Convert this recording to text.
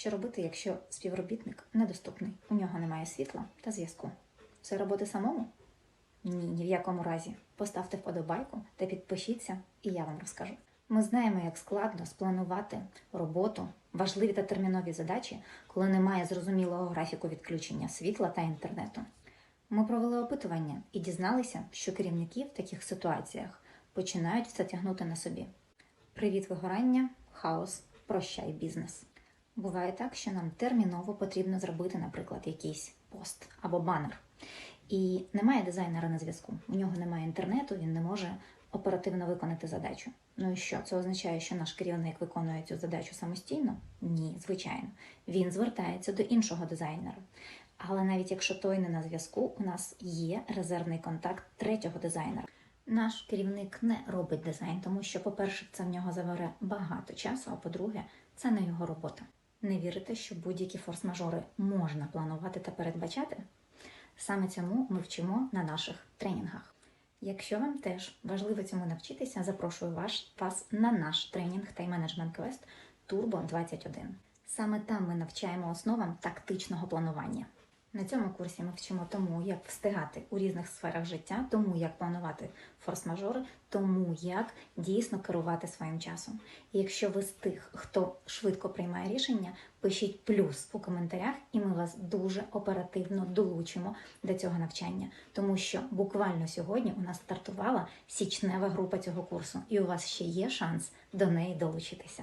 Що робити, якщо співробітник недоступний, у нього немає світла та зв'язку? Це робити самому? Ні, ні в якому разі. Поставте вподобайку та підпишіться, і я вам розкажу. Ми знаємо, як складно спланувати роботу, важливі та термінові задачі, коли немає зрозумілого графіку відключення світла та інтернету. Ми провели опитування і дізналися, що керівники в таких ситуаціях починають все тягнути на собі. Привіт, вигорання, хаос, прощай бізнес. Буває так, що нам терміново потрібно зробити, наприклад, якийсь пост або банер. І немає дизайнера на зв'язку. У нього немає інтернету, він не може оперативно виконати задачу. Ну і що? Це означає, що наш керівник виконує цю задачу самостійно? Ні, звичайно. Він звертається до іншого дизайнера. Але навіть якщо той не на зв'язку, у нас є резервний контакт третього дизайнера. Наш керівник не робить дизайн, тому що, по-перше, це в нього забере багато часу, а по-друге, це не його робота. Не вірите, що будь-які форс-мажори можна планувати та передбачати? Саме цьому ми вчимо на наших тренінгах. Якщо вам теж важливо цьому навчитися, запрошую вас, вас на наш тренінг тайм-менеджмент квест Turbo 21. Саме там ми навчаємо основам тактичного планування. На цьому курсі ми вчимо тому, як встигати у різних сферах життя, тому як планувати форс-мажори, тому як дійсно керувати своїм часом. І якщо ви з тих, хто швидко приймає рішення, пишіть плюс у коментарях, і ми вас дуже оперативно долучимо до цього навчання, тому що буквально сьогодні у нас стартувала січнева група цього курсу, і у вас ще є шанс до неї долучитися.